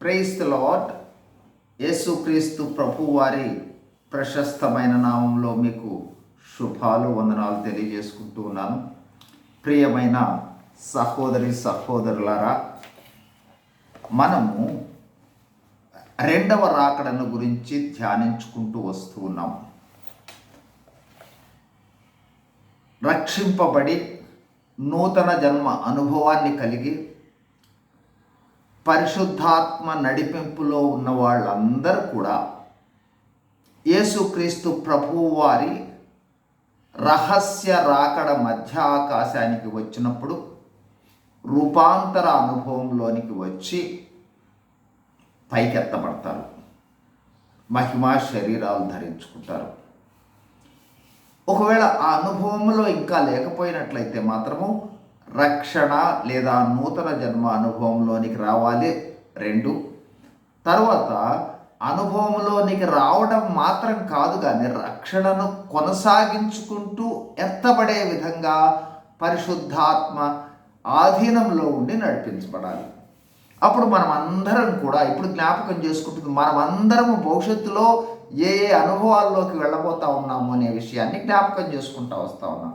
Price the lord యేసుక్రీస్తు ప్రభు వారి ప్రశస్తమైన నామంలో మీకు శుభాలు వందనాలు తెలియజేసుకుంటూ ఉన్నాను. ప్రియమైన సహోదరి సహోదరులారా మనము రెండవ రాకడను గురించి ధ్యానించుకుంటూ వస్తూ ఉన్నాం రక్షింపబడి నూతన జన్మ అనుభవాన్ని కలిగి పరిశుద్ధాత్మ నడిపింపులో ఉన్న వాళ్ళందరూ కూడా యేసుక్రీస్తు ప్రభువు వారి రహస్య రాకడ మధ్య ఆకాశానికి వచ్చినప్పుడు రూపాంతర అనుభవంలోనికి వచ్చి పైకెత్తబడతారు. మహిమా శరీరాలు ధరించుకుంటారు. ఒకవేళ ఆ అనుభవంలో ఇంకా లేకపోయినట్లయితే మాత్రము రక్షణ లేదా నూతన జన్మ అనుభవంలోనికి రావాలి. రెండు తర్వాత అనుభవంలోనికి రావడం మాత్రం కాదు కానీ రక్షణను కొనసాగించుకుంటూ ఎత్తబడే విధంగా పరిశుద్ధాత్మ ఆధీనంలో ఉండి నడిపించబడాలి. అప్పుడు మనం అందరం కూడా ఇప్పుడు జ్ఞాపకం చేసుకుంటుంది మనం అందరము భవిష్యత్తులో ఏ ఏ అనుభవాల్లోకి వెళ్ళబోతా ఉన్నాము అనే విషయాన్ని జ్ఞాపకం చేసుకుంటా వస్తూ ఉన్నాం.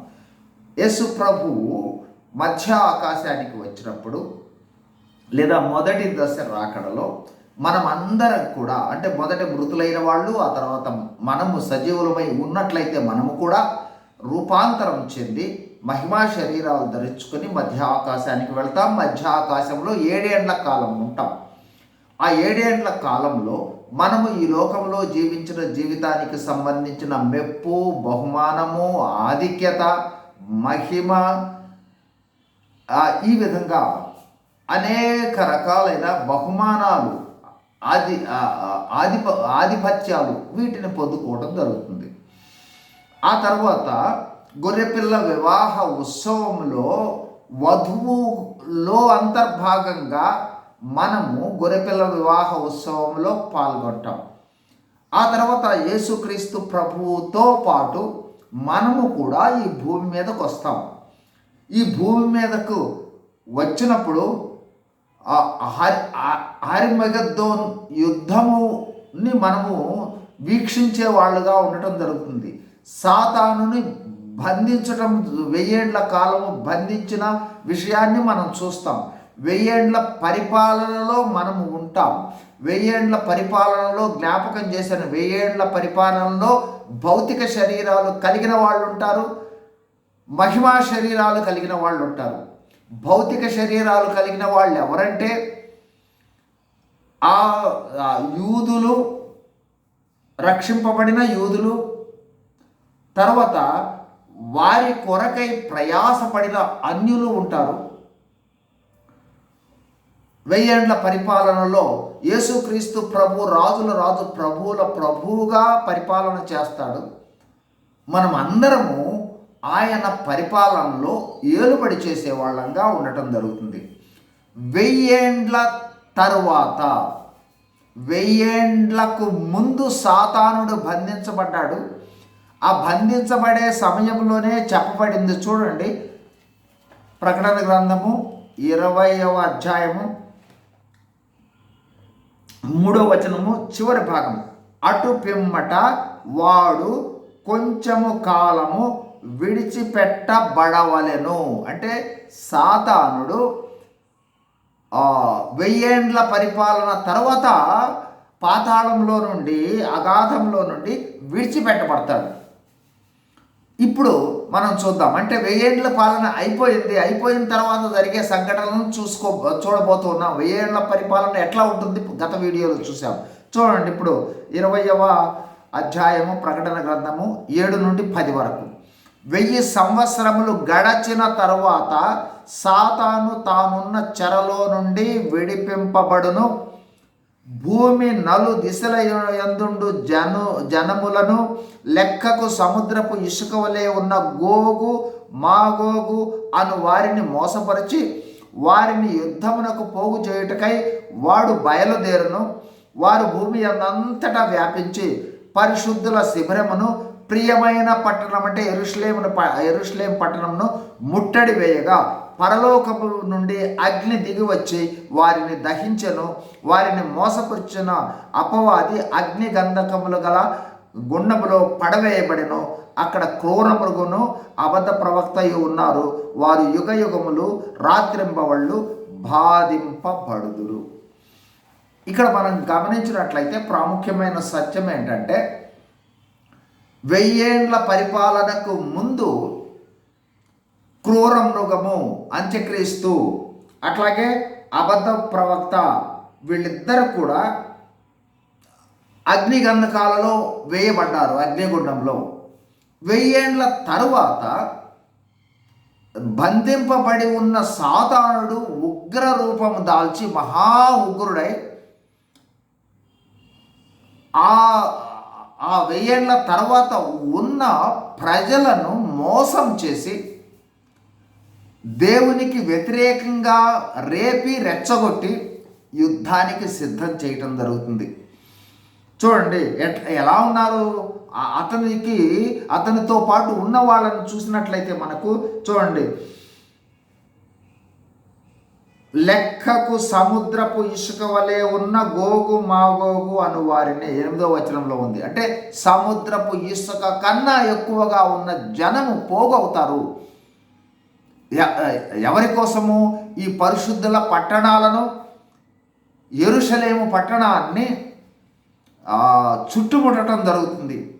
యేసు ప్రభువు మధ్య ఆకాశానికి వచ్చినప్పుడు లేదా మొదటి దశ రాకడలో మనం అందరం కూడా అంటే మొదట మృతులైన వాళ్ళు ఆ తర్వాత మనము సజీవులమై ఉన్నట్లయితే మనము కూడా రూపాంతరం చెంది మహిమా శరీరాలు ధరించుకొని మధ్య ఆకాశానికి వెళ్తాం. మధ్య ఆకాశంలో ఏడేండ్ల కాలం ఉంటాం. ఆ ఏడేండ్ల కాలంలో మనము ఈ లోకంలో జీవించిన జీవితానికి సంబంధించిన మెప్పు బహుమానము ఆధిక్యత మహిమ ఈ విధంగా అనేక రకాలైన బహుమానాలు ఆది ఆధిప ఆధిపత్యాలు వీటిని పొందుకోవడం జరుగుతుంది. ఆ తర్వాత గొర్రెపిల్ల వివాహ ఉత్సవంలో వధువులో అంతర్భాగంగా మనము గొర్రెపిల్ల వివాహ ఉత్సవంలో పాల్గొంటాం. ఆ తర్వాత యేసుక్రీస్తు ప్రభువుతో పాటు మనము కూడా ఈ భూమి మీదకు వస్తాం ఈ భూమి మీదకు వచ్చినప్పుడు ఆర్మగద్దోన్ యుద్ధముని మనము వీక్షించే వాళ్ళుగా ఉండటం జరుగుతుంది. సాతానుని బంధించటం వెయ్యేండ్ల కాలము బంధించిన విషయాన్ని మనం చూస్తాం. వెయ్యేండ్ల పరిపాలనలో మనము ఉంటాం. వెయ్యేండ్ల పరిపాలనలో జ్ఞాపకం చేసిన వెయ్యేండ్ల పరిపాలనలో భౌతిక శరీరాలు కలిగిన వాళ్ళు ఉంటారు. మహిమా శరీరాలు కలిగిన వాళ్ళు ఉంటారు. భౌతిక శరీరాలు కలిగిన వాళ్ళు ఎవరంటే ఆ యూదులు రక్షింపబడిన యూదులు తర్వాత వారి కొరకై ప్రయాసపడిన అన్యులు ఉంటారు. వెయ్యేండ్ల పరిపాలనలో యేసుక్రీస్తు ప్రభు రాజుల రాజు ప్రభువుల ప్రభువుగా పరిపాలన చేస్తాడు. మనం అందరము ఆయన పరిపాలనలో ఏలుబడి చేసేవాళ్ళంగా ఉండటం జరుగుతుంది. వెయ్యేండ్ల తరువాత వెయ్యేండ్లకు ముందు సాతానుడు బంధించబడ్డాడు. ఆ బంధించబడే సమయంలోనే చెప్పబడింది చూడండి. ప్రకటన గ్రంథము ఇరవయవ అధ్యాయము మూడో వచనము చివరి భాగం. అటు పిమ్మట వాడు కొంచెము కాలము విడిచిపెట్టబడవలెను. అంటే సాతానుడు వెయ్యేండ్ల పరిపాలన తర్వాత పాతాళంలో నుండి అగాధంలో నుండి విడిచిపెట్టబడతాడు. ఇప్పుడు మనం చూద్దాం. అంటే వెయ్యేండ్ల పాలన అయిపోయింది. అయిపోయిన తర్వాత జరిగే సంఘటనలను చూసుకో చూడబోతున్నాం వెయ్యేండ్ల పరిపాలన ఎట్లా ఉంటుంది? గత వీడియోలో చూసాం చూడండి ఇప్పుడు ఇరవయవ అధ్యాయము ప్రకటన గ్రంథము ఏడు నుండి పది వరకు. వెయ్యి సంవత్సరములు గడచిన తరువాత సాతాను తానున్న చెరలో నుండి విడిపింపబడును. భూమి నలు దిశల ఎందుండు జను జనములను లెక్కకు సముద్రపు ఇసుక వలె ఉన్న గోగు మాగోగు అను వారిని మోసపరిచి వారిని యుద్ధమునకు పోగు చేయుటకై వాడు బయలుదేరును. వారు భూమి అంతటా వ్యాపించి పరిశుద్ధుల శిబిరమును ప్రియమైన పట్టణం అంటే ప ఎరుషులేం పట్టణంను ముట్టడి వేయగా పరలోకము నుండి అగ్ని దిగి వచ్చి వారిని దహించను వారిని మోసపరిచిన అపవాది అగ్ని గంధకములు గల గుండములో పడవేయబడిను. అక్కడ క్రూర మృగును అబద్ధ ప్రవక్తయు ఉన్నారు. వారు యుగ యుగములు రాత్రింబవళ్ళు బాధింపబడుదురు. ఇక్కడ మనం గమనించినట్లయితే ప్రాముఖ్యమైన సత్యం ఏంటంటే వెయ్యేండ్ల పరిపాలనకు ముందు క్రూర మృగము అంత్యక్రీస్తు అట్లాగే అబద్ధ ప్రవక్త వీళ్ళిద్దరు కూడా అగ్నిగంధకాలలో వేయబడ్డారు అగ్నిగుండంలో. వెయ్యేండ్ల తరువాత బంధింపబడి ఉన్న సాధారణుడు ఉగ్ర రూపము దాల్చి మహా ఉగ్రుడై ఆ ఆ వెయ్యేళ్ళ తర్వాత ఉన్న ప్రజలను మోసం చేసి దేవునికి వ్యతిరేకంగా రేపి రెచ్చగొట్టి యుద్ధానికి సిద్ధం చేయటం జరుగుతుంది. చూడండి ఎట్ ఎలా ఉన్నారు? అతనికి అతనితో పాటు ఉన్న వాళ్ళని చూసినట్లయితే మనకు చూడండి లెక్కకు సముద్రపు ఇసుక వలె ఉన్న గోగు మాగోగు అను వారిని ఎనిమిదో వచనంలో ఉంది. అంటే సముద్రపు ఇసుక కన్నా ఎక్కువగా ఉన్న జనము పోగవుతారు. ఎ- ఎవరి కోసము? ఈ పరిశుద్ధుల పట్టణాలను ఎరుషలేము పట్టణాన్ని చుట్టుముట్టడం జరుగుతుంది.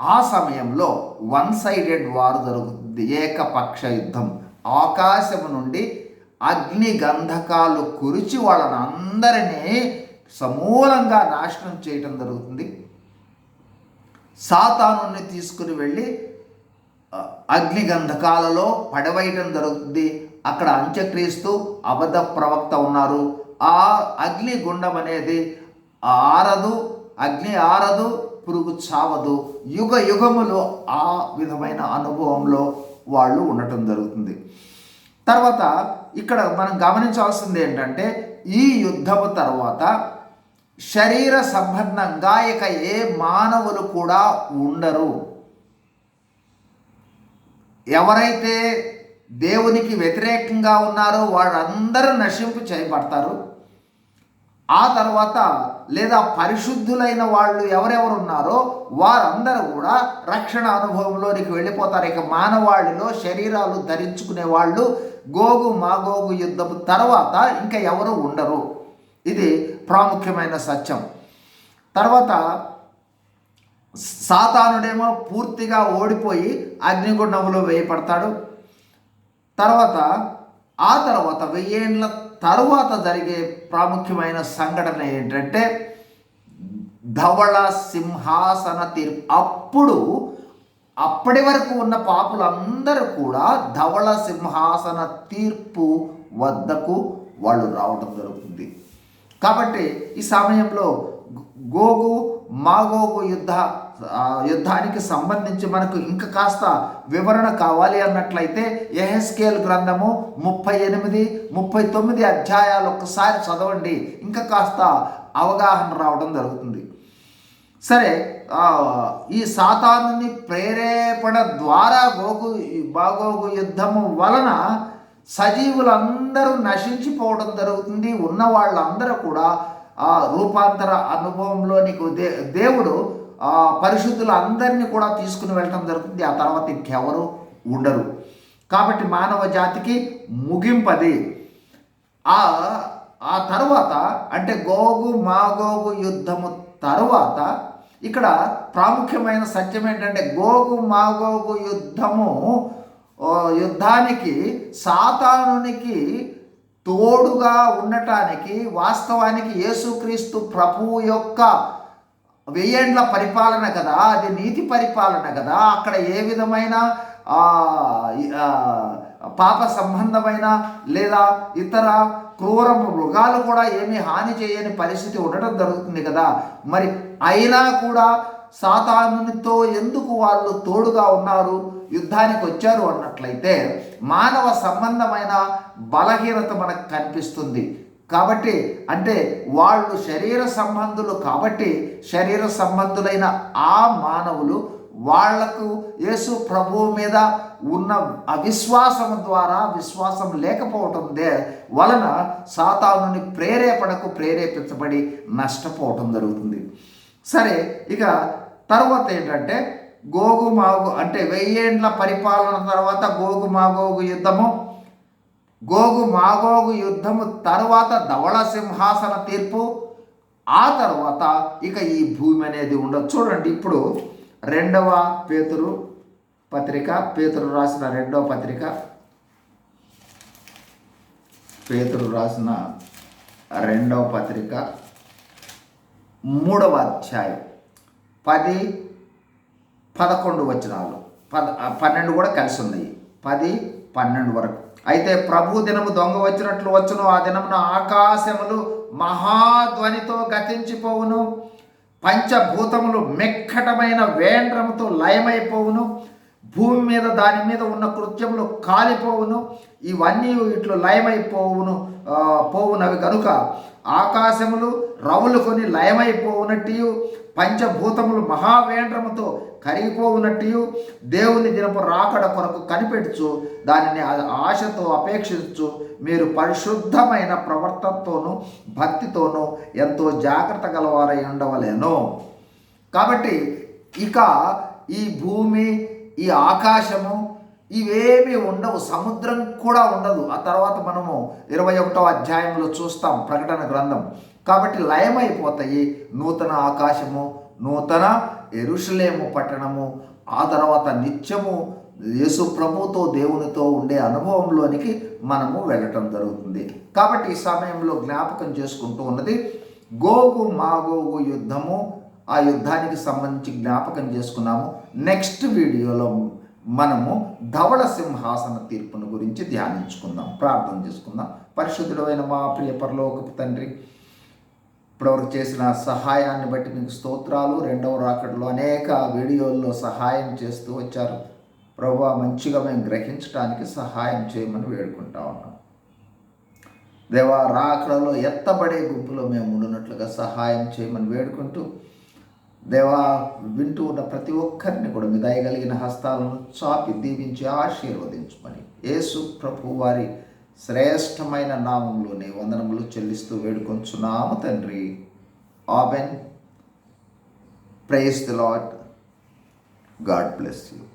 ఆ సమయంలో వన్ సైడెడ్ వార్ జరుగుతుంది. ఏకపక్ష యుద్ధం. ఆకాశము నుండి అగ్ని గంధకాలు కురిచి వాళ్ళని అందరినీ సమూలంగా నాశనం చేయటం జరుగుతుంది. సాతానుని తీసుకుని వెళ్ళి అగ్ని గంధకాలలో పడవేయటం జరుగుతుంది. అక్కడ అంత్యక్రీస్తు అబద్ధ ప్రవక్త ఉన్నారు. ఆ అగ్ని గుండం అనేది ఆరదు అగ్ని ఆరదు పురుగు చావదు. యుగ యుగములు ఆ విధమైన అనుభవంలో వాళ్ళు ఉండటం జరుగుతుంది. తర్వాత ఇక్కడ మనం గమనించాల్సింది ఏంటంటే ఈ యుద్ధము తర్వాత శరీర సంబంధంగా ఇక ఏ మానవులు కూడా ఉండరు. ఎవరైతే దేవునికి వ్యతిరేకంగా ఉన్నారో వాళ్ళందరూ నశింపు చేయబడతారు. ఆ తర్వాత లేదా పరిశుద్ధులైన వాళ్ళు ఎవరెవరు ఉన్నారో వారందరూ కూడా రక్షణ అనుభవంలోనికి వెళ్ళిపోతారు. ఇక మానవాళిలో శరీరాలు ధరించుకునే వాళ్ళు గోగు మాగోగు యుద్ధపు తర్వాత ఇంకా ఎవరు ఉండరు. ఇది ప్రాముఖ్యమైన సత్యం. తర్వాత సాతానుడేమో పూర్తిగా ఓడిపోయి అగ్నిగుండంలో వేయపడతాడు తర్వాత ఆ తర్వాత వెయ్యేండ్ల తరువాత జరిగే ప్రాముఖ్యమైన సంఘటన ఏంటంటే ధవళ సింహాసన తీర్పు. అప్పుడు అప్పటి వరకు ఉన్న పాపులందరూ కూడా ధవళ సింహాసన తీర్పు వద్దకు వాళ్ళు రావడం జరుగుతుంది. కాబట్టి ఈ సమయంలో గోగు మాగోగు యుద్ధ యుద్ధానికి సంబంధించి మనకు ఇంకా కాస్త వివరణ కావాలి అన్నట్లయితే ఎహెస్కేల్ గ్రంథము ముప్పై ఎనిమిది ముప్పై తొమ్మిది అధ్యాయాలు ఒక్కసారి చదవండి. ఇంకా కాస్త అవగాహన రావడం జరుగుతుంది. సరే ఈ సాతానుని ప్రేరేపణ ద్వారా గోగు బాగోగు యుద్ధము వలన సజీవులందరూ నశించిపోవడం జరుగుతుంది. ఉన్న వాళ్ళందరూ కూడా ఆ రూపాంతర అనుభవంలోనికి దే దేవుడు ఆ పరిశుద్ధులు అందరినీ కూడా తీసుకుని వెళ్ళటం జరుగుతుంది. ఆ తర్వాత ఇంకెవరు ఉండరు. కాబట్టి మానవ జాతికి ముగింపది. ఆ ఆ తర్వాత అంటే గోగు మాగోగు యుద్ధము తరువాత ఇక్కడ ప్రాముఖ్యమైన సత్యం ఏంటంటే గోగు మాగోగు యుద్ధము యుద్ధానికి సాతానునికి తోడుగా ఉండటానికి వాస్తవానికి యేసుక్రీస్తు ప్రభువు యొక్క వెయ్యేండ్ల పరిపాలన కదా అది నీతి పరిపాలన కదా అక్కడ ఏ విధమైన పాప సంబంధమైన లేదా ఇతర క్రూర మృగాలు కూడా ఏమీ హాని చేయని పరిస్థితి ఉండటం జరుగుతుంది కదా. మరి అయినా కూడా సాతానునితో ఎందుకు వాళ్ళు తోడుగా ఉన్నారు? యుద్ధానికి వచ్చారు అన్నట్లయితే మానవ సంబంధమైన బలహీనత మనకు కనిపిస్తుంది. కాబట్టి అంటే వాళ్ళు శరీర సంబంధులు కాబట్టి శరీర సంబంధులైన ఆ మానవులు వాళ్ళకు యేసు ప్రభువు మీద ఉన్న అవిశ్వాసం ద్వారా విశ్వాసం లేకపోవటం దే వలన సాతానుని ప్రేరేపణకు ప్రేరేపించబడి నష్టపోవటం జరుగుతుంది. సరే ఇక తర్వాత ఏంటంటే గోగు మాగు అంటే వెయ్యేండ్ల పరిపాలన తర్వాత గోగు మాగోగు యుద్ధము. గోగు మాగోగు యుద్ధము తర్వాత ధవళ సింహాసన తీర్పు. ఆ తర్వాత ఇక ఈ భూమి అనేది ఉండదు. చూడండి ఇప్పుడు రెండవ పేతురు పత్రిక పేతురు రాసిన రెండవ పత్రిక. పేతురు రాసిన రెండవ పత్రిక. మూడవ అధ్యాయం. పది పదకొండు వచనాలు. పద పన్నెండు కూడా కలిసి ఉన్నాయి. పది పన్నెండు వరకు. అయితే ప్రభు దినము దొంగ వచ్చినట్లు వచ్చును. ఆ దినమున ఆకాశములు మహాధ్వనితో గతించిపోవును. పంచభూతములు మెక్కటమైన వేండ్రముతో లయమైపోవును. భూమి మీద దాని మీద ఉన్న కృత్యములు కాలిపోవును. ఇవన్నీ ఇట్లు లయమైపోవును. పోవునవి కనుక ఆకాశములు రవులు కొని లయమైపోవునట్టు పంచభూతములు మహావేంద్రముతో కరిగిపోవునట్టు దేవుని దినపు రాకడ కొరకు కనిపెడుచు దానిని ఆశతో అపేక్షించు మీరు పరిశుద్ధమైన ప్రవర్తనతోనూ భక్తితోనూ ఎంతో జాగ్రత్త గలవారై ఉండవలేను. కాబట్టి ఇక ఈ భూమి ఈ ఆకాశము ఇవేమీ ఉండవు సముద్రం కూడా ఉండదు. ఆ తర్వాత మనము ఇరవై ఒకటో అధ్యాయంలో చూస్తాం ప్రకటన గ్రంథం. కాబట్టి లయమైపోతాయి నూతన ఆకాశము నూతన ఎరుషలేము పట్టణము ఆ తర్వాత నిత్యము యేసు ప్రభుతో దేవునితో ఉండే అనుభవంలోనికి మనము వెళ్ళటం జరుగుతుంది. కాబట్టి ఈ సమయంలో జ్ఞాపకం చేసుకుంటూ ఉన్నది గోగు మాగోగు యుద్ధము ఆ యుద్ధానికి సంబంధించి జ్ఞాపకం చేసుకున్నాము. నెక్స్ట్ వీడియోలో మనము ధవళ సింహాసన తీర్పును గురించి ధ్యానించుకుందాం. ప్రార్థన చేసుకుందాం. పరిశుద్ధుడైన మా ప్రియ పరలోకపు తండ్రి ఇప్పటివరకు చేసిన సహాయాన్ని బట్టి మీకు స్తోత్రాలు. రెండవ రాకడలో అనేక వీడియోల్లో సహాయం చేస్తూ వచ్చారు. ప్రభు మంచిగా మేము గ్రహించడానికి సహాయం చేయమని వేడుకుంటా ఉన్నాం. దేవా రాకడలో ఎత్తబడే గుంపులో మేము ఉండినట్లుగా సహాయం చేయమని వేడుకుంటూ దేవా వింటూ ఉన్న ప్రతి ఒక్కరిని కూడా మీ దయగలిగిన హస్తాలను చాపి దీవించి ఆశీర్వదించుకొని. యేసు ప్రభు వారి శ్రేష్టమైన నామంలోనే వందనములు చెల్లిస్తూ వేడుకొంచున్నాము తండ్రి. Amen praise the Lord God bless you.